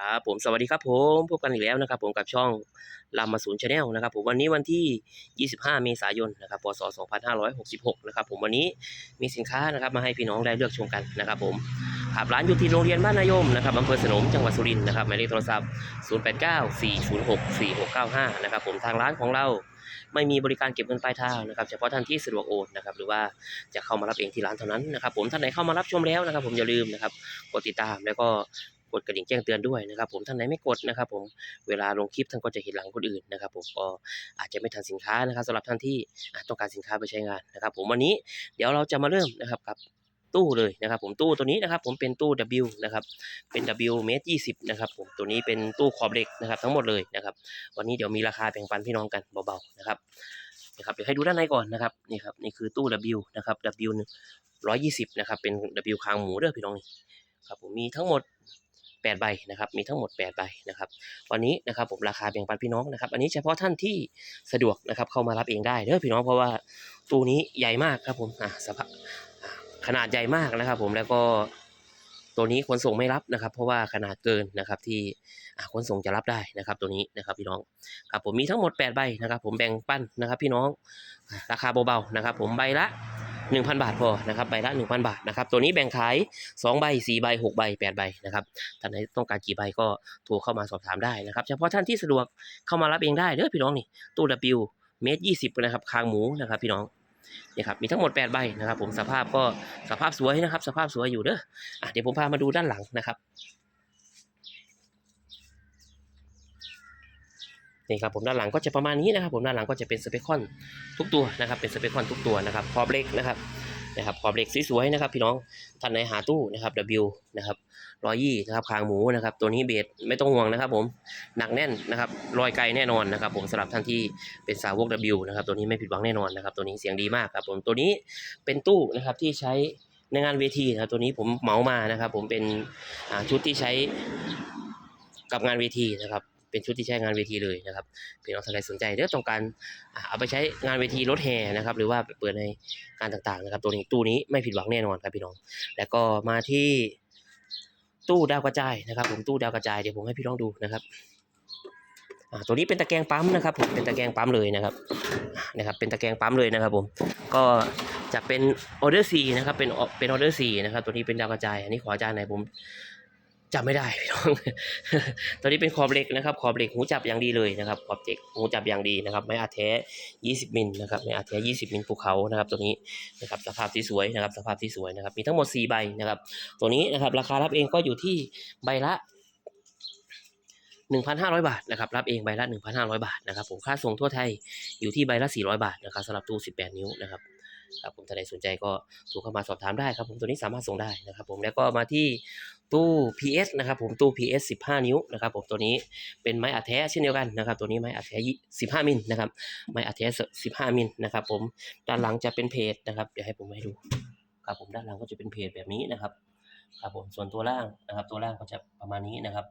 ครับผมสวัสดีครับผมพบกันอีกแล้วนะครับ ผมกับช่องลำมาศูนย์ชาแนลนะครับผมวันนี้วันที่ 25 เมษายนนะครับพศ 2566 นะครับผมวันนี้มีสินค้านะครับมาให้พี่น้องได้เลือกชมกันนะครับผมครับร้านอยู่ที่โรงเรียนบ้านนายมนะครับอำเภอสนมจังหวัดสุรินทร์นะครับหมายเลขโทรศัพท์ 0894064695 นะครับผมทางร้านของเราไม่มีบริการเก็บเงินปลายทางนะครับเฉพาะท่านที่สะดวกโอนนะครับหรือว่าจะเข้ามารับเองที่ร้านเท่านั้นนะครับผมท่านไหนเข้ามารับชมแล้วนะครับ ผมอย่าลืมนะครับกดติดตามแล้วก็ ดกระดิ่งแจ้งเตือนด้วยนะครับผมท่านไหนไม่กดนะครับผมเวลาลงคลิปท่านก็จะเห็นหลังคนอื่นนะครับผมก็อาจจะไม่ทันสินค้านะครับสำหรับท่านที่ต้องการสินค้าไปใช้งานนะครับ ผมวันนี้เดี๋ยวเราจะมาเริ่มนะครับกับตู้เลยนะครับผมตู้ตัวนี้นะครับผมเป็นตู้ W นะครับเป็น W เมตรยี่สิบนะครับผมตัวนี้เป็นตู้ขอบเหล็กนะครับทั้งหมดเลยนะครับวันนี้เดี๋ยวมีราคาแบ่งปันพี่น้องกันเบาๆนะครับนะครับเดี๋ยวให้ดูด้านในก่อนนะครับนี่ครับนี่คือตู้ W นะครับ W ร้อยยี่สิบนะครับเป็น W คางหมูเด้อพี่น้องนี่ครับผมมีทั้งหมด 8ใบนะครับ มีทั้งหมด8ใบนะครับ วันนี้นะครับผมราคาแบ่งปันพี่น้องนะครับ อันนี้เฉพาะท่านที่สะดวกนะครับเข้ามารับเองได้เด้อพี่น้องเพราะว่าตู้นี้ใหญ่มากครับผมอะสภาพขนาดใหญ่มากนะครับผมแล้วก็ตัวนี้ขนส่งไม่รับนะครับ เพราะว่าขนาดเกินนะครับที่ขนส่งจะรับได้นะครับ ตัวนี้นะครับพี่น้องครับผมมีทั้งหมด8ใบนะครับ ผมแบ่งปันนะครับ พี่น้องราคาเบาๆนะครับ ผมใบละ 1,000 บาทพอนะครับใบละ 1,000 บาทนะครับตัวนี้แบ่งขาย 2 ใบ 4 ใบ 6 ใบ 8 ใบนะครับท่านไหนต้องการกี่ใบก็โทรเข้ามาสอบถามได้นะครับเฉพาะท่านที่สะดวกเข้ามารับเองได้เด้อพี่น้องนี่ตู้ W เมตรยี่สิบนะครับคางหมูนะครับพี่น้องนี่ครับมีทั้งหมด 8 ใบนะครับ ผมสภาพก็สภาพสวยนะครับ สภาพสวยอยู่เด้ออะเดี๋ยวผมพามาดูด้านหลังนะครับ นี่ครับผมด้านหลังก็จะประมาณนี้นะครับ ผมด้านหลังก็จะเป็นสเปคอนทุกตัวนะครับเป็นสเปคอนทุกตัวนะครับขอบเล็กนะครับนะครับขอบเล็กสวยๆนะครับพี่น้องท่านไหนหาตู้นะครับ W นะครับร้อยยี่นะครับคางหมูนะครับตัวนี้เบสไม่ต้องห่วงนะครับ ผมหนักแน่นนะครับลอยไกลแน่นอนนะครับ ผมสำหรับท่านที่เป็นสาวก W นะครับตัวนี้ไม่ผิดหวังแน่นอนนะครับ ตัวนี้เสียงดีมากครับผมตัวนี้เป็นตู้นะครับที่ใช้ในงานเวทีนะครับตัวนี้ผมเหมามานะครับ ผมเป็นชุดที่ใช้กับงานเวทีนะครับ เป็นชุดที่ใช้งานเวทีเลยนะครับพี่น้องท่านใดสนใจเด้อต้องการเอาไปใช้งานเวทีรถแห่นะครับ หรือว่าเปิดในงานต่างๆนะครับ ตัวนี้ตู้นี้ไม่ผิดหวังแน่นอนครับพี่น้อง แล้วก็มาที่ตู้ดาวกระจายนะครับ ผมตู้ดาวกระจายเดี๋ยวผมให้พี่น้องดูนะครับตัวนี้เป็นตะแกรงปั๊มนะครับผมเป็นตะแกรงปั๊มเลยนะครับนะครับ เป็นตะแกรงปั๊มเลยนะครับผมก็จะเป็นออเดอร์สี่นะครับเป็นเป็นออเดอร์สี่นะครับตัวนี้เป็นดาวกระจาย อันนี้ขออาจารย์หน่อยผม จำไม่ได้พี่น้องตัวนี้เป็นขอบเหล็กนะครับ ขอบเหล็กหูจับอย่างดีเลยนะครับ ขอบเหล็กหูจับอย่างดีนะครับ ไม้อัดแท้ 20มิลนะครับ ไม้อัดแท้ 20มิลภูเขานะครับตัวนี้นะครับ สภาพที่สวยนะครับ สภาพที่สวยนะครับ มีทั้งหมด 4 ใบนะครับ ตัวนี้นะครับ ราคารับเองก็อยู่ที่ใบละ1,500 บาทนะครับรับเองใบละ 1,500 บาทนะครับผมค่าส่งทั่วไทยอยู่ที่ใบละ 400 บาทนะครับสำหรับตู้ 18 นิ้วนะครับ ครับผมถ้าใดสนใจก็โทรเข้ามาสอบถามได้ครับผมตัวนี้สามารถส่งได้นะครับผมแล้วก็มาที่ตู้ PS นะครับผมตู้ PS 15 นิ้วนะครับผมตัวนี้เป็นไม้อัดแท้เช่นเดียวกันนะครับตัวนี้ไม้อัดแท้15 มิลนะครับไม้อัดแท้15 มิลนะครับผมด้านหลังจะเป็นเพจนะครับเดี๋ยวให้ผมให้ดูครับผมด้านหลังก็จะเป็นเพจแบบนี้นะครับครับผมส่วนตัวล่างนะครับ ตัวล่างก็จะประมาณนี้นะครับ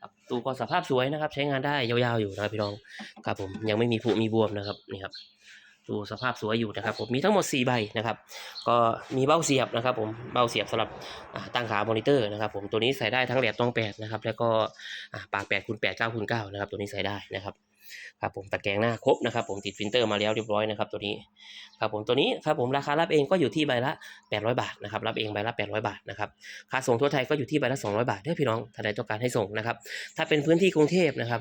ครับตู้ก็สภาพสวยนะครับ ใช้งานได้ยาวๆอยู่นะครับพี่น้องครับผมยังไม่มีผุมีบวมนะครับนี่ครับ ดูสภาพสวยอยู่นะครับผมมีทั้งหมด 4 ใบนะครับ ก็มีเบ้าเสียบนะครับ ผมเบ้าเสียบสำหรับตั้งขามอนิเตอร์นะครับ ผมตัวนี้ใส่ได้ทั้งแหลบตรงแปดนะครับแล้วก็ปากแปดคูณแปดเก้าคูณเก้านะครับตัวนี้ใส่ได้นะครับ ครับผมตะแกรงหน้าครบนะครับผมติดฟิลเตอร์มาแล้วเรียบร้อยนะครับตัวนี้ครับผมตัวนี้ครับผมราคารับเองก็อยู่ที่ใบละ 800 บาทนะครับรับเองใบละ 800 บาทนะครับค่าส่งทั่วไทยก็อยู่ที่ใบละ 200 บาทเด้อพี่น้องถ้าใดต้องการให้ส่งนะครับถ้าเป็นพื้นที่กรุงเทพนะครับ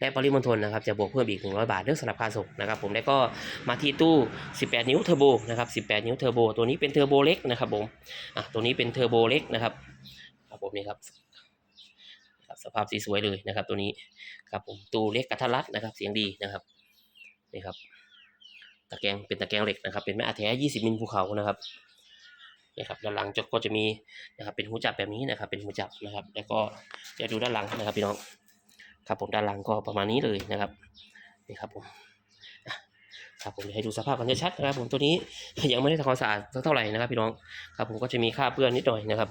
และปริมณฑลนะครับจะบวกเพิ่มอีก 100 บาทเรื่องสำหรับค่าส่งนะครับผมแล้วก็มาที่ตู้ 18 นิ้วเทอร์โบนะครับ18 นิ้วเทอร์โบตัวนี้เป็นเทอร์โบเล็กนะครับผมอะตัวนี้เป็นเทอร์โบเล็กนะครับครับผมนี่ครับครับ สภาพสีสวยเลยนะครับ ตัวนี้ครับผมตูเล็กกระทัดรัดนะครับ เสียงดีนะครับนี่ครับตะแกรงเป็นตะแกรงเหล็กนะครับ เป็นแม่อาแท้ 20 มิลภูเขานะครับนี่ครับด้านหลังจะก็จะมีนะครับเป็นหูจับแบบนี้นะครับ เป็นหูจับนะครับ แล้วก็เดี๋ยวดูด้านหลังนะครับพี่น้องครับผมด้านหลังก็ประมาณนี้เลยนะครับนี่ครับผมครับผมให้ดูสภาพกันชัดๆนะครับ ผมตัวนี้ยังไม่ได้ทำความสะอาดเท่าไหร่นะครับ พี่น้องครับผมก็จะมีคราเปื้อนนิดหน่อยนะครับ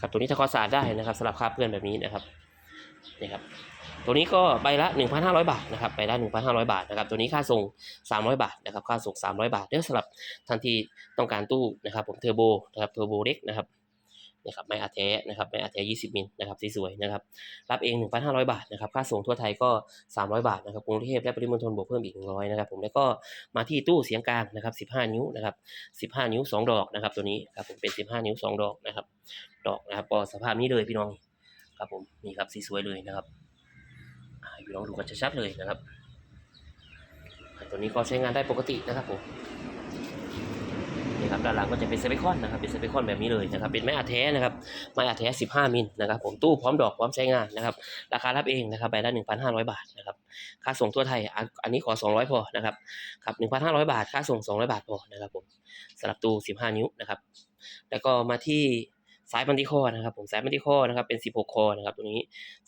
ครับตัวนี้ทำความสะอาดได้นะครับสำหรับคราเปื้อนแบบนี้นะครับ นี่ครับตัวนี้ก็ใบละ 1,500 บาทนะครับใบละ 1,500 บาทนะครับตัวนี้ค่าส่ง 300 บาทนะครับค่าส่ง 300 บาทเด้อสำหรับท่านที่ต้องการตู้นะครับผมเทอร์โบนะครับเทอร์โบเล็กนะครับนะครับไม้อาแท้นะครับไม้อาแท้20 มิลนะครับสวยๆนะครับรับเอง 1,500 บาทนะครับค่าส่งทั่วไทยก็ 300 บาทนะครับกรุงเทพและปริมณฑลบวกเพิ่มอีก 100นะครับผมแล้วก็มาที่ตู้เสียงกลางนะครับ 15 นิ้วนะครับ 15 นิ้ว 2 ดอกนะครับตัวนี้ครับผมเป็น 15 นิ้ว 2 ดอกนะครับดอกนะครับก็สภาพนี้เลยพี่น้อง ครับผมนี่ครับสีสวยเลยนะครับอ่าให้พี่น้องดูกันชัดๆเลยนะครับตัวนี้ก็ใช้งานได้ปกตินะครับผมนี่ครับด้านหลังก็จะเป็นเซเปคอนนะครับเป็นเซเปคอนแบบนี้เลยนะครับเป็นไม้อัดแท้นะครับไม้อัดแท้ 15 มิลนะครับผมตู้พร้อมดอกพร้อมใช้งานนะครับราคารับเองนะครับใบละ 1,500 บาทนะครับค่าส่งทั่วไทยอันอันนี้ขอ 200 พอนะครับครับ 1,500 บาท ค่าส่ง 200 บาทพอนะครับผมสำหรับตู้ 15 นิ้วนะครับแล้วก็มาที่ สายบันทิคอนะครับ ผมสายบันทิคอนะครับ เป็น 16 คอนะครับ ตัวนี้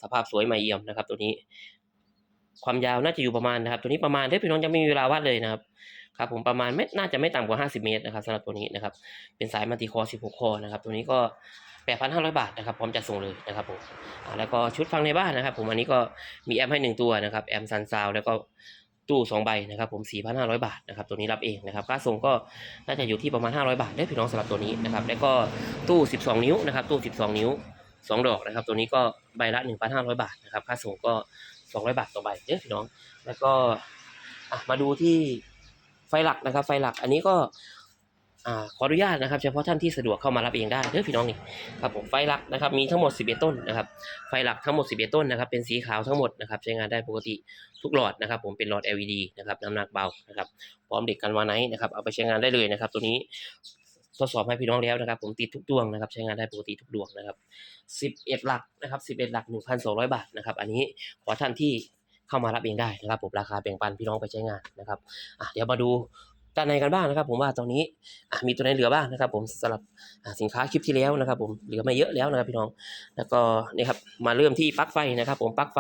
สภาพสวยใหม่เอี่ยมนะครับ ตัวนี้ ความยาวน่าจะอยู่ประมาณนะครับ ตัวนี้ประมาณถ้าพี่น้องยังไม่มีเวลาวัดเลยนะครับครับผมประมาณไม่น่าจะไม่ต่ำกว่า 50 เมตรนะครับสำหรับตัวนี้นะครับ เป็นสายมัลติคอร์16 คอนะครับ ตัวนี้ก็ 8,500 บาทนะครับ พร้อมจัดส่งเลยนะครับผมแล้วก็ชุดฟังในบ้านนะครับ ผมอันนี้ก็มีแอมป์ให้ 1 ตัวนะครับแอมซันซาวแล้วก็ ตู้2ใบนะครับผม 4,500 บาทนะครับตัวนี้รับเองนะครับค่าส่งก็น่าจะอยู่ที่ประมาณ 500 บาทได้พี่น้องสำหรับตัวนี้นะครับแล้วก็ตู้ 12 นิ้วนะครับตู้ 12 นิ้ว 2 ดอกนะครับตัวนี้ก็ใบละ 1,500 บาทนะครับค่าส่งก็ 200 บาทต่อใบเด้อพี่น้องแล้วก็มาดูที่ไฟหลักนะครับไฟหลักอันนี้ก็ ขออนุญาตนะครับเฉพาะท่านที่สะดวกเข้ามารับเองได้เด้อพี่น้องนี่ครับผมไฟหลักนะครับมีทั้งหมด 11 ต้นนะครับไฟหลักทั้งหมด 11 ต้นนะครับเป็นสีขาวทั้งหมดนะครับใช้งานได้ปกติทุกหลอดนะครับผมเป็นหลอด LED นะครับน้ำหนักเบานะครับพร้อมเด็กกันวานไนท์นะครับเอาไปใช้งานได้เลยนะครับ ตัวนี้ทดสอบให้พี่น้องแล้วนะครับ ผมติดทุกดวงนะครับใช้งานได้ปกติทุกดวงนะครับ 11 หลักนะครับ11 หลัก 1,200 บาทนะครับอันนี้ขอท่านที่เข้ามารับเองได้นะครับผมราคาแบ่งปันพี่น้องไปใช้งานนะครับอะเดี๋ยวมาดู ด้านในกันบ้างนะครับ ผมว่าตรงนี้มีตัวไหนเหลือบ้างนะครับ ผมสำหรับสินค้าคลิปที่แล้วนะครับ ผมเหลือไม่เยอะแล้วนะครับพี่น้อง แล้วก็นี่ครับมาเริ่มที่ปลั๊กไฟนะครับ ผมปลั๊กไฟ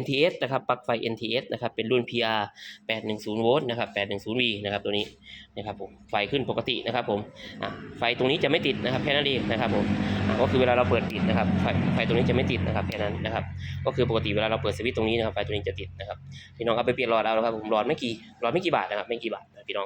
NTS นะครับปลั๊กไฟ NTS นะครับเป็นรุ่น PR 810โวลต์นะครับ 810V นะครับตัวนี้นะครับผมไฟขึ้นปกตินะครับ ผมไฟตรงนี้จะไม่ติดนะครับแค่นั้นเองนะครับผมก็คือเวลาเราเปิดปิดนะครับไฟไฟตรงนี้จะไม่ติดนะครับแค่นั้นนะครับ ก็คือปกติเวลาเราเปิดสวิตช์ตรงนี้นะครับไฟตัวนี้จะติดนะครับพี่น้องก็ไปเปลี่ยนหลอดเอาครับผมหลอดไม่กี่หลอดไม่กี่บาทนะครับไม่กี่บาทนะพี่น้อง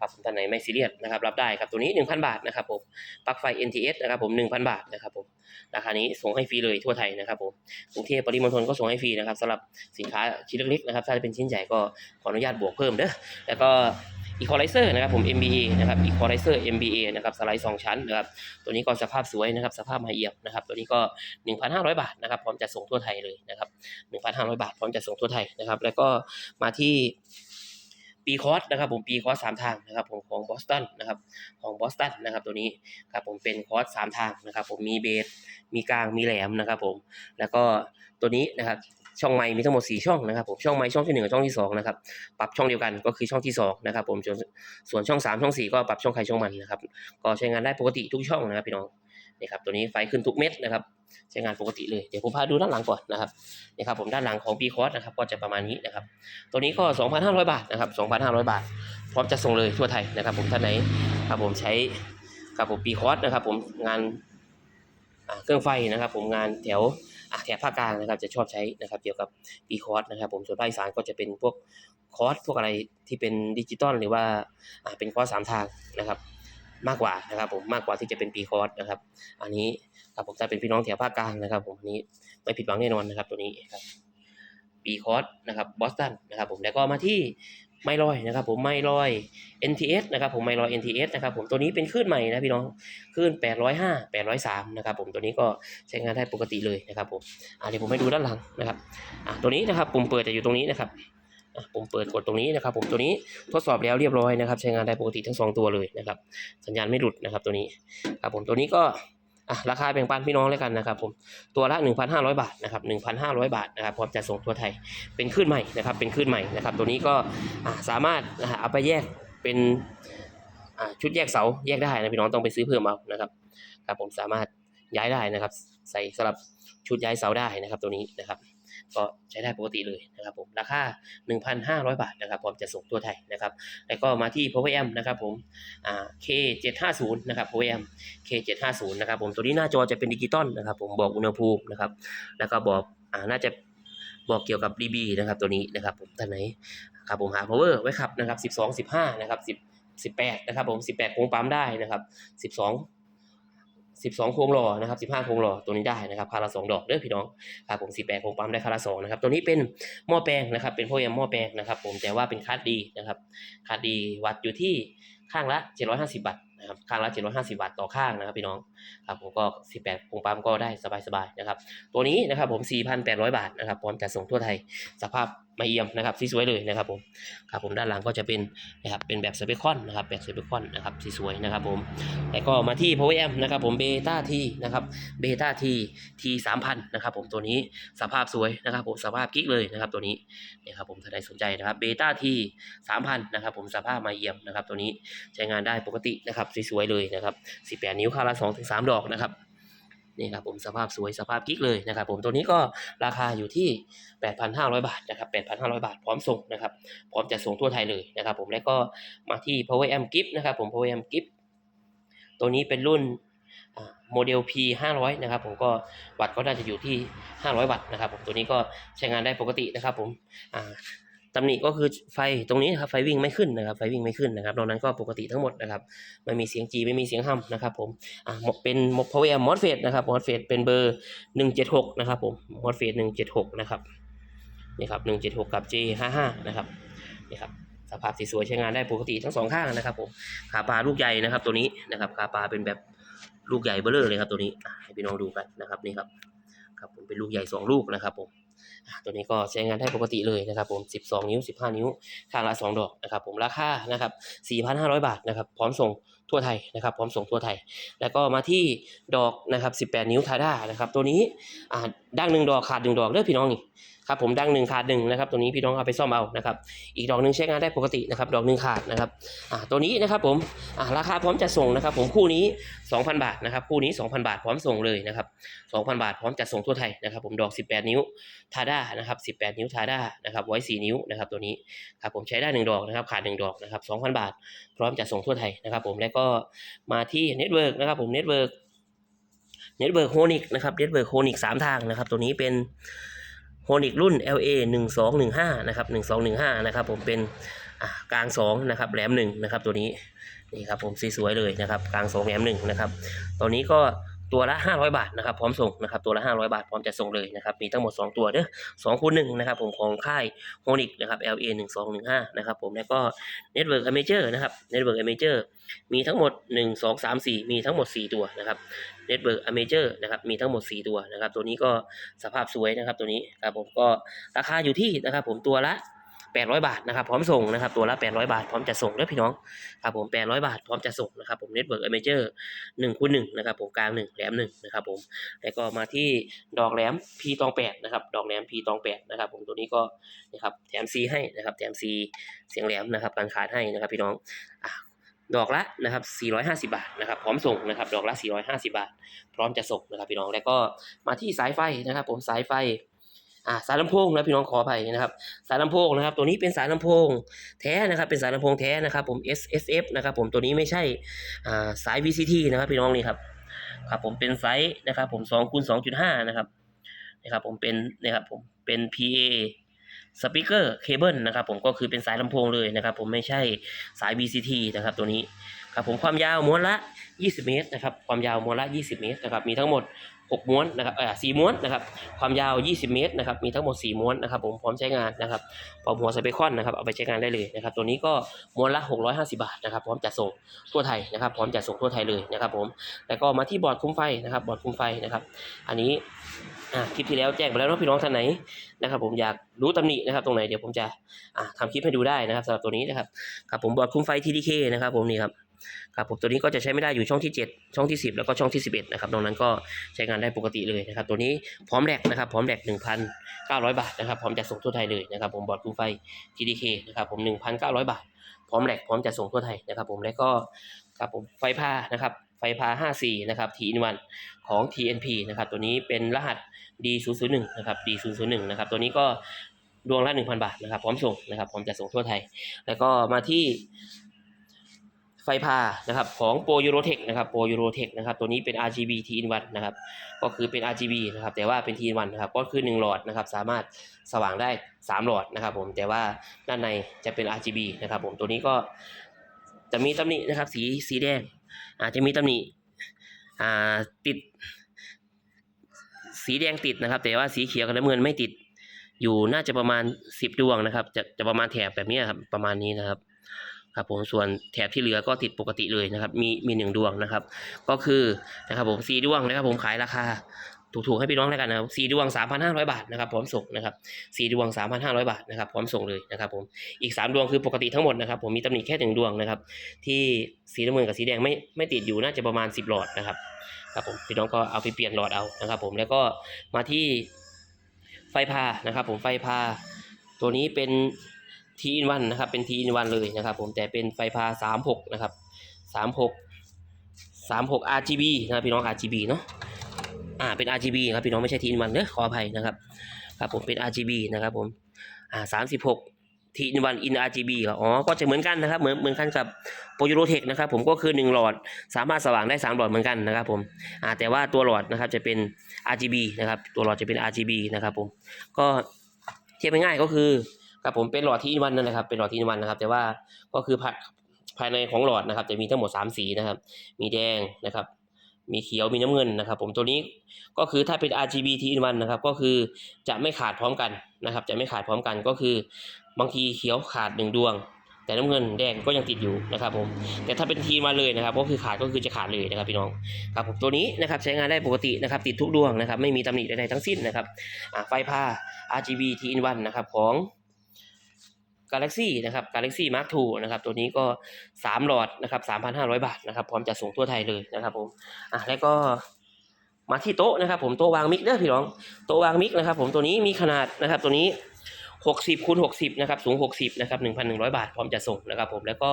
ครับผมท่านไหนไม่ซีเรียสนะครับรับได้ครับตัวนี้ 1,000 บาทนะครับผมปลั๊กไฟ NTS นะครับผม1,000 บาทนะครับผมราคานี้ส่งให้ฟรีเลยทั่วไทยนะครับผมกรุงเทพปริมณฑลก็ส่งให้ฟรีนะครับสำหรับสินค้าชิ้นเล็กๆนะครับถ้าจะเป็นชิ้นใหญ่ก็ขออนุญาตบวกเพิ่มเด้อแล้วก็ Equalizer นะครับผม MBA นะครับ Equalizer MBA นะครับสไลด์สองชั้นนะครับตัวนี้ก็สภาพสวยนะครับสภาพละเอียดนะครับตัวนี้ก็ 1,500 บาทนะครับพร้อมจะส่งทั่วไทยเลยนะครับ1,500 บาทพร้อมจะส่งทั่วไทยนะครับแล้วก็มาที่ ปีคอร์สนะครับผมปีคอร์สสามทางนะครับผมของบอสตันนะครับของบอสตันนะครับตัวนี้ครับผมเป็นคอร์สสามทางนะครับผมมีเบสมีกลางมีแหลมนะครับผมแล้วก็ตัวนี้นะครับช่องไม้มีทั้งหมด 4 ช่องนะครับผมช่องไม้ช่องที่1กับช่องที่2นะครับปรับช่องเดียวกันก็คือช่องที่2นะครับผมส่วนส่วนช่อง 3 ช่อง 4 ก็ปรับช่องใครช่องมันนะครับก็ใช้งานได้ปกติทุกช่องนะครับพี่น้อง นี่ครับตัวนี้ไฟขึ้นทุกเม็ดนะครับใช้งานปกติเลยเดี๋ยวผมพาดูด้านหลังก่อนนะครับนี่ครับผมด้านหลังของ B c o s นะครับก็จะประมาณนี้นะครับตัวนี้ก็ 2,500 บาทนะครับ 2,500 บาท พร้อมจะส่งเลยทั่วไทยนะครับ ผมท่านไหนครับผมใช้ครับผม B c o s นะครับ ผมงานเครื่องไฟนะครับ ผมงานแถวแถบภาคกลางนะครับ จะชอบใช้นะครับเกี่ยวกับ B c o s นะครับ ผมส่วนภาคอีสานก็จะเป็นพวกคอร์สพวกอะไรที่เป็นดิจิตอลหรือว่าเป็นคอร์สสามทางนะครับ มากกว่านะครับผมมากกว่าที่จะเป็นปีคอร์สนะครับ อันนี้ครับผมถ้าเป็นพี่น้องแถวภาคกลางนะครับ ผมอันนี้ไม่ผิดหวังแน่นอนนะครับ ตัวนี้ครับปีคอร์สนะครับบอสตันนะครับผมแล้วก็มาที่ไมลอยนะครับ ผมไมลอย NTS นะครับ ผมไมลอย NTS นะครับ ผมตัวนี้เป็นคลื่นใหม่นะพี่น้องคลื่น 805 803 นะครับ ผมตัวนี้ก็ใช้งานได้ปกติเลยนะครับผมอ่าเดี๋ยวผมให้ดูด้านหลังนะครับอ่าตัวนี้นะครับปุ่มเปิดจะอยู่ตรงนี้นะครับ ปุ่มเปิดกดตรงนี้นะครับ ผมตัวนี้ทดสอบแล้วเรียบร้อยนะครับ ใช้งานได้ปกติทั้งสองตัวเลยนะครับ สัญญาณไม่หลุดนะครับตัวนี้ครับผมตัวนี้ก็ราคาแบ่งปันพี่น้องแล้วกันนะครับผมตัวละ 1,500 บาทนะครับ1,500 บาทนะครับพร้อมจะส่งทั่วไทยเป็นคลื่นใหม่นะครับเป็นคลื่นใหม่นะครับ ตัวนี้ก็สามารถนะฮะเอาไปแยกเป็นชุดแยกเสาแยกได้นะพี่น้องต้องไปซื้อเพิ่มเอานะครับครับผมสามารถย้ายได้นะครับ ใส่สลับชุดย้ายเสาได้นะครับตัวนี้นะครับ ก็ใช้ได้ปกติเลยนะครับผมราคา 1,500 บาทนะครับพร้อมจะส่งทั่วไทยนะครับแล้วก็มาที่ PowerM นะครับผมอ่า K750 นะครับ PowerM K750 นะครับผมตัวนี้หน้าจอจะเป็นดิจิตอลนะครับผมบอกอุณหภูมินะครับแล้วก็บอกอ่าน่าจะบอกเกี่ยวกับ dB นะครับตัวนี้นะครับผมท่านไหนครับผมหา power ไว้ครับนะครับ 12 15 นะครับ 10 18 นะครับผม 18 คงปั๊มได้นะครับ 12 12 โครงหล่อนะครับ15 โครงหล่อตัวนี้ได้นะครับคาราสองดอกเด้อพี่น้องครับผม18โครงปั๊มได้คาราสองนะครับตัวนี้เป็นหม้อแปลงนะครับ เป็นโพแอมหม้อแปลงนะครับ ผมแต่ว่าเป็นคัดดีนะครับคัดดีวัดอยู่ที่ข้างละ 750 บาท นะครับข้างละ750บาทต่อข้างนะครับพี่น้องครับผมก็ 18โครงปั๊มก็ได้สบายๆนะครับตัวนี้นะครับผม 4,800 บาทนะครับพร้อมจัดส่งทั่วไทยสภาพมาเอี่ยมนะครับสวยเลยนะครับผมครับผมด้านหลังก็จะเป็นนะครับเป็นแบบสเปคอนนะครับแบบสเปคอนนะครับสวยนะครับผมแล้วก็มาที่ Power M นะครับผมเบต้าทีนะครับเบต้าทีทีสามพันนะครับผมตัวนี้สภาพสวยนะครับผมสภาพกิ๊กเลยนะครับตัวนี้นี่ยครับผมถ้าใครสนใจนะครับเบต้าทีสามพันนะครับผมสภาพมาเยี่ยมนะครับตัวนี้ใช้งานได้ปกตินะครับสวยๆเลยนะครับสิบแปดนิ้วข้าละสองถึงสามดอกนะครับนี่ครับผมสภาพสวยสภาพกิ๊กเลยนะครับ ผมตัวนี้ก็ราคาอยู่ที่ 8,500 บาทนะครับ8,500 บาทพร้อมส่งนะครับ พร้อมจะส่งทั่วไทยเลยนะครับ ผมแล้วก็มาที่ Power Amp Gift นะครับ ผม Power M Gift ตัวนี้เป็นรุ่นโมเดล P 500นะครับ ผมก็วัตต์ก็น่าจะอยู่ที่ 500 วัตต์นะครับ ผมตัวนี้ก็ใช้งานได้ปกตินะครับ ผมอ่า ตำหนิก็คือไฟตรงนี้นะครับไฟวิ่งไม่ขึ้นนะครับไฟวิ่งไม่ขึ้นนะครับนอกนั้นก็ปกติทั้งหมดนะครับไม่มีเสียงจีไม่มีเสียงฮัมนะครับผมอ่าเป็น Power m o s f e t นะครับ m o s f e t เป็นเบอร์176นะครับผม m o s f e t 176นะครับนี่ครับ176กับ J55 นะครับนี่ครับสภาพสีสวยใช้งานได้ปกติทั้งสองข้างนะครับผมขาปลาลูกใหญ่นะครับตัวนี้นะครับขาปลาเป็นแบบลูกใหญ่เบ้อเลอเลยครับตัวนี้ให้พี่น้องดูกันนะครับนี่ครับครับผมเป็นลูกใหญ่สองลูกนะครับผม ตัวนี้ก็ใช้งานได้ปกติเลยนะครับผม12 นิ้ว 15 นิ้วข้างละ 2 ดอกนะครับผมราคานะครับ4,500 บาทนะครับพร้อมส่งทั่วไทยนะครับพร้อมส่งทั่วไทย แล้วก็มาที่ดอกนะครับ18 นิ้วทาด้านะครับตัวนี้อ่าดังหนึ่งดอกขาดหนึ่งดอกเด้อพี่น้องนี่ ครับผมดังหนึ่งขาดหนึ่งนะครับตัวนี้พี่น้องเอาไปซ่อมเอานะครับอีกดอกหนึ่งใช้งานได้ปกตินะครับดอกหนึ่งขาดนะครับอ่าตัวนี้นะครับผมอ่าราคาพร้อมจะส่งนะครับผมคู่นี้ 2,000 บาทนะครับคู่นี้ 2,000 บาทพร้อมส่งเลยนะครับ2,000 บาทพร้อมจัดส่งทั่วไทยนะครับผมดอก 18 นิ้วทาด้านะครับ18 นิ้วทาด้านะครับไว้ 4 นิ้วนะครับตัวนี้ครับผมใช้ได้ 1 ดอกนะครับขาด 1 ดอกนะครับ2,000 บาท พร้อมจัดส่งทั่วไทยนะครับผมแล้วก็มาที่เน็ตเวิร์กนะครับผมเน็ตเวิร์กเน็ตเวิร์กโฮนิกนะครับเน็ตเวิร์กโฮนิกสามทางนะครับตัวนี้เป็น โฮนิกรุ่น LA 1215นะครับ1215นะครับผมเป็นกลางสองนะครับแหลมหนึ่งนะครับตัวนี้นี่ครับผมสวยๆเลยนะครับกลางสองแหลมหนึ่งนะครับตัวนี้ก็ ตัวละ 500 บาทนะครับพร้อมส่งนะครับตัวละ 500 บาทพร้อมจะส่งเลยนะครับมีทั้งหมด 2 ตัวเด้อ2คูณ1นะครับผมของค่ายโฮนิกนะครับ LA 1215นะครับผมแล้วก็ Network a m a g e r นะครับ Network a m a g e r มีทั้งหมด 1 2 3 4 มีทั้งหมด 4 ตัวนะครับ Network a m a g e r นะครับมีทั้งหมด 4 ตัวนะครับตัวนี้ก็สภาพสวยนะครับตัวนี้ครับผมก็ราคาอยู่ที่นะครับผมตัวละ 800 บาทนะครับพร้อมส่งนะครับตัวละ 800 บาท พร้อมจะส่งเด้อพี่น้องครับผม 800 บาท พร้อมจะส่งนะครับผมเน็ตเวิร์กเอเมเจอร์1คูณ1นะครับผมกลาง1แหลม1นะครับผมแล้วก็มาที่ดอกแหลม P ตอง8นะครับดอกแหลม P ตอง8นะครับผมตัวนี้ก็นะครับแถม C ให้นะครับแถม C เสียงแหลมนะครับการขาดให้นะครับพี่น้องอะดอกละนะครับ 450 บาทนะครับ พร้อมส่งนะครับ ดอกละ 450 บาท พร้อมจะส่งนะครับพี่น้อง แล้วก็มาที่สายไฟนะครับ ผมสายไฟ อ่าสายลำโพงนะพี่น้องขออภัยนะครับ สายลำโพงนะครับ ตัวนี้เป็นสายลำโพงแท้นะครับ เป็นสายลำโพงแท้นะครับ ผม S S F นะครับ ผมตัวนี้ไม่ใช่อ่าสาย V C T นะครับพี่น้องนี่ครับครับผมเป็นไซส์นะครับ ผม2คูณ2.5นะครับนะครับ ผมเป็นนะครับผมเป็น P A สปีกเกอร์เคเบิลนะครับผมก็คือเป็นสายลำโพงเลยนะครับ ผมไม่ใช่สาย V C T นะครับตัวนี้ครับผมความยาวม้วนละ 20 เมตรนะครับความยาวม้วนละ 20 เมตรนะครับมีทั้งหมด 6ม้วนนะครับเอ่อสี่ม้วนนะครับ ความยาว 20 เมตรนะครับ มีทั้งหมด 4 ม้วนนะครับ ผมพร้อมใช้งานนะครับพร้อมหัวสเปคอนนะครับ เอาไปใช้งานได้เลยนะครับ ตัวนี้ก็ม้วนละ 650 บาทนะครับ พร้อมจัดส่งทั่วไทยนะครับ พร้อมจัดส่งทั่วไทยเลยนะครับ ผม แล้วก็มาที่บอร์ดคุมไฟนะครับ บอร์ดคุมไฟนะครับ อันนี้อ่าคลิปที่แล้วแจ้งไปแล้วเนาพี่น้องท่านไหนนะครับผมอยากรู้ตำหนินะครับตรงไหนเดี๋ยวผมจะอ่าทำคลิปให้ดูได้นะครับสำหรับตัวนี้นะครับครับผมบอร์ดคุมไฟ TDK นะครับผมนี่ครับ ครับผมตัวนี้ก็จะใช้ไม่ได้อยู่ช่องที่ 7 ช่องที่ 10 แล้วก็ช่องที่ 11 นะครับตรงนั้นก็ใช้งานได้ปกติเลยนะครับ ตัวนี้พร้อมแลกนะครับ พร้อมแลก1,900 บาทนะครับ พร้อมจะส่งทั่วไทยเลยนะครับ ผมบอร์ดคุมไฟ TDK นะครับ ผม 1,900 บาท พร้อมแลกพร้อมจะส่งทั่วไทยนะครับ ผมแล้วก็ครับผมไฟผ้านะครับไฟพา54นะครับ t 1 1ของ TNP นะครับ ตัวนี้เป็นรหัส D001 นะครับ D001 นะครับ ตัวนี้ก็ดวงละ 1,000 บาทนะครับ พร้อมส่งนะครับ พร้อมจะส่งทั่วไทย แล้วก็มาที่ ไฟพานะครับของโปรยูโรเทคนะครับโปรยูโรเทคนะครับตัวนี้เป็น RGB T in 1นะครับก็คือเป็น RGB นะครับแต่ว่าเป็น T in 1นะครับก็คือ 1 หลอดนะครับสามารถสว่างได้ 3 หลอดนะครับผมแต่ว่าด้านในจะเป็น RGB นะครับผมตัวนี้ก็จะมีตำหนินะครับสีสีแดง อาจจะมีตำหนิอ่าติด สีแดงติดนะครับ แต่ว่าสีเขียวกับน้ำเงินไม่ติดอยู่น่าจะประมาณสิบดวงนะครับจะจะประมาณแถบแบบนี้ครับประมาณนี้นะครับ ครับผมส่วนแถบที่เหลือก็ติดปกติเลยนะครับ มีมีหนึ่งดวงนะครับ ก็คือนะครับผมสีดวงนะครับ ผมขายราคาถูกๆให้พี่น้องแล้วกันนะครับสีดวงสามพันห้าร้อยบาทนะครับพร้อมส่งนะครับสีดวงสามพันห้าร้อยบาทนะครับพร้อมส่งเลยนะครับผมอีกสามดวงคือปกติทั้งหมดนะครับผมมีตำหนิแค่หนึ่งดวงนะครับ ที่สีน้ำเงินกับสีแดงไม่ไม่ติดอยู่น่าจะประมาณสิบหลอดนะครับครับผมพี่น้องก็เอาไปเปลี่ยนหลอดเอานะครับ ผมแล้วก็มาที่ไฟพานะครับ ผมไฟพาตัวนี้เป็น ทีอินวันนะครับ เป็นทีอินวันเลยนะครับ ผมแต่เป็นไฟพาสามหกนะครับสามหกสามหก RGB นะครับพี่น้อง RGB เนาะอ่าเป็น RGB ครับพี่น้องไม่ใช่ทีอินวันเด้อขออภัยนะครับครับผมเป็น RGB นะครับผมอ่าสามสิบหกทีอินวันอิน RGB ครับอ๋อก็จะเหมือนกันนะครับเหมือนเหมือนกันกับโปรยูโรเทคนะครับผมก็คือหนึ่งหลอดสามารถสว่างได้สามหลอดเหมือนกันนะครับผมอ่าแต่ว่าตัวหลอดนะครับจะเป็น RGB นะครับตัวหลอดจะเป็น RGB นะครับผมก็เทียบง่ายๆก็คือ ครับผมเป็นหลอดที่อินวันนั่นแหละครับเป็นหลอดที่อินวันนะครับ แต่ว่าก็คือภายภายในของหลอดนะครับ จะมีทั้งหมดสามสีนะครับ มีแดงนะครับ มีเขียวมีน้ำเงินนะครับ ผมตัวนี้ก็คือถ้าเป็น RGB ที่อินวันนะครับ ก็คือจะไม่ขาดพร้อมกันนะครับ จะไม่ขาดพร้อมกันก็คือบางทีเขียวขาดหนึ่งดวงแต่น้ำเงินแดงก็ยังติดอยู่นะครับผมแต่ถ้าเป็นทีมาเลยนะครับ ก็คือขาดก็คือจะขาดเลยนะครับพี่น้องครับผมตัวนี้นะครับใช้งานได้ปกตินะครับติดทุกดวงนะครับไม่มีตำหนิใดๆทั้งสิ้นนะครับไฟผ้า RGB T in 1นะครับของ Galaxy นะครับ Galaxy Mark II นะครับ ตัวนี้ก็ 3 หลอดนะครับ 3,500 บาทนะครับ พร้อมจะส่งทั่วไทยเลยนะครับผม อะ แล้วก็มาที่โต๊ะนะครับผมโต๊ะวางมิกเด้อพี่น้องโต๊ะวางมิกนะครับผมตัวนี้มีขนาดนะครับตัวนี้ 60คูณ60นะครับสูง 60นะครับ1,100 บาท พร้อมจะส่งนะครับผมแล้วก็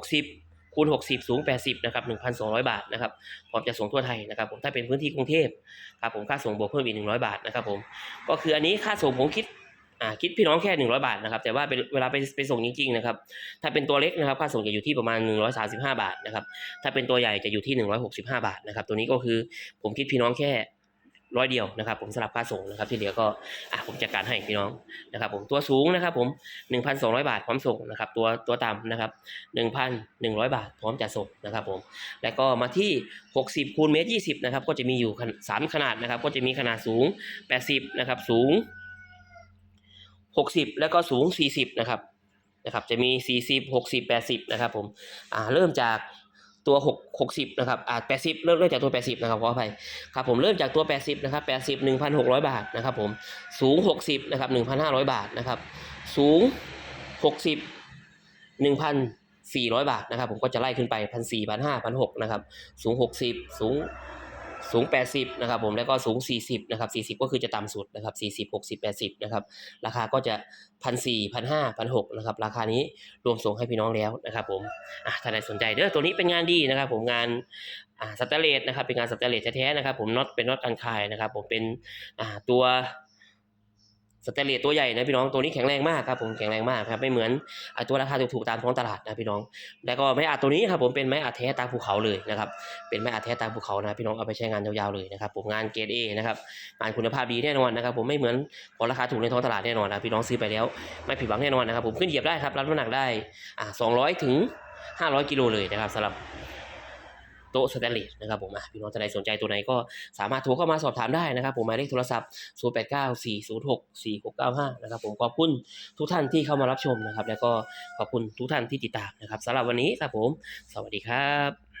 60คูณ60 สูง 80นะครับ1,200 บาทนะครับพร้อมจะส่งทั่วไทยนะครับผมถ้าเป็นพื้นที่กรุงเทพครับผมค่าส่งบวกเพิ่มอีก 100 บาทนะครับผมก็คืออันนี้ค่าส่งผมคิด อ่าคิดพี่น้องแค่ 100 บาทนะครับ แต่ว่าเป็นเวลาไปไปส่งจริงๆนะครับ ถ้าเป็นตัวเล็กนะครับ ค่าส่งจะอยู่ที่ประมาณ 135 บาทนะครับ ถ้าเป็นตัวใหญ่จะอยู่ที่ 165 บาทนะครับ ตัวนี้ก็คือผมคิดพี่น้องแค่ร้อยเดียวนะครับ ผมสลับค่าส่งนะครับ ที่เหลือก็อะผมจัดการให้พี่น้องนะครับ ผมตัวสูงนะครับผม1,200 บาทพร้อมส่งนะครับ ตัวตัวต่ำนะครับ 1,100 บาทพร้อมจะส่งนะครับผมแล้วก็มาที่ 60คูณเมตร20นะครับก็จะมีอยู่สามขนาดนะครับ ก็จะมีขนาดสูง 80นะครับสูง 60 แล้วก็สูง 40 นะครับนะครับจะมี 40 60 80 นะครับผมอ่าเริ่มจากตัว 6 60 นะครับอ่า80 เริ่มเริ่มจากตัว 80 นะครับขออภัยครับผมเริ่มจากตัว 80 นะครับ 80 1,600 บาทนะครับผมสูง 60 นะครับ 1,500 บาทนะครับสูง 60 1,400 บาทนะครับผมก็จะไล่ขึ้นไป 1,400 1,500 1,600 นะครับสูง 60 สูง สูง 80 นะครับผมแล้วก็สูง 40 นะครับ 40 ก็คือจะต่ำสุดนะครับ 40 60 80 นะครับ ราคาก็จะ1,400 1,500 1,600นะครับ ราคานี้รวมส่งให้พี่น้องแล้วนะครับ ผมอะถ้าใครสนใจเด้อตัวนี้เป็นงานดีนะครับ ผมงานอ่าสแตนเลสนะครับ เป็นงานสแตนเลสแท้ๆนะครับ ผมน็อตเป็นน็อตกันคายนะครับ ผมเป็นอ่าตัว สแตนเลสตัวใหญ่นะพี่น้องตัวนี้แข็งแรงมากครับผมแข็งแรงมากครับไม่เหมือนอตัวราคาถูกๆตามท้องตลาดนะพี่น้อง แล้วก็ไม้อัดตัวนี้ครับผมเป็นไม้อัดแท้ตามภูเขาเลยนะครับเป็นไม้อัดแท้ตามภูเขานะพี่น้องเอาไปใช้งานยาวๆเลยนะครับผมงานเกรดเอนะครับงานคุณภาพดีแน่นอนนะครับผมไม่เหมือนของราคาถูกในท้องตลาดแน่นอนนะพี่น้องซื้อไปแล้ว ไม่ผิดหวังแน่นอนนะครับผมขึ้นเหยียบได้ครับรับน้ำหนักได้อ่า200ถึง500กิโลเลยนะครับสำหรับ โต๊ะสแตนเลสนะครับผมอะพี่น้องท่านใดสนใจตัวไหนก็สามารถโทรเข้ามาสอบถามได้นะครับผมหมายเลขโทรศัพท์ 0894064695 นะครับผมขอบคุณทุกท่านที่เข้ามารับชมนะครับ แล้วก็ขอบคุณทุกท่านที่ติดตามนะครับสำหรับวันนี้ครับผม สวัสดีครับ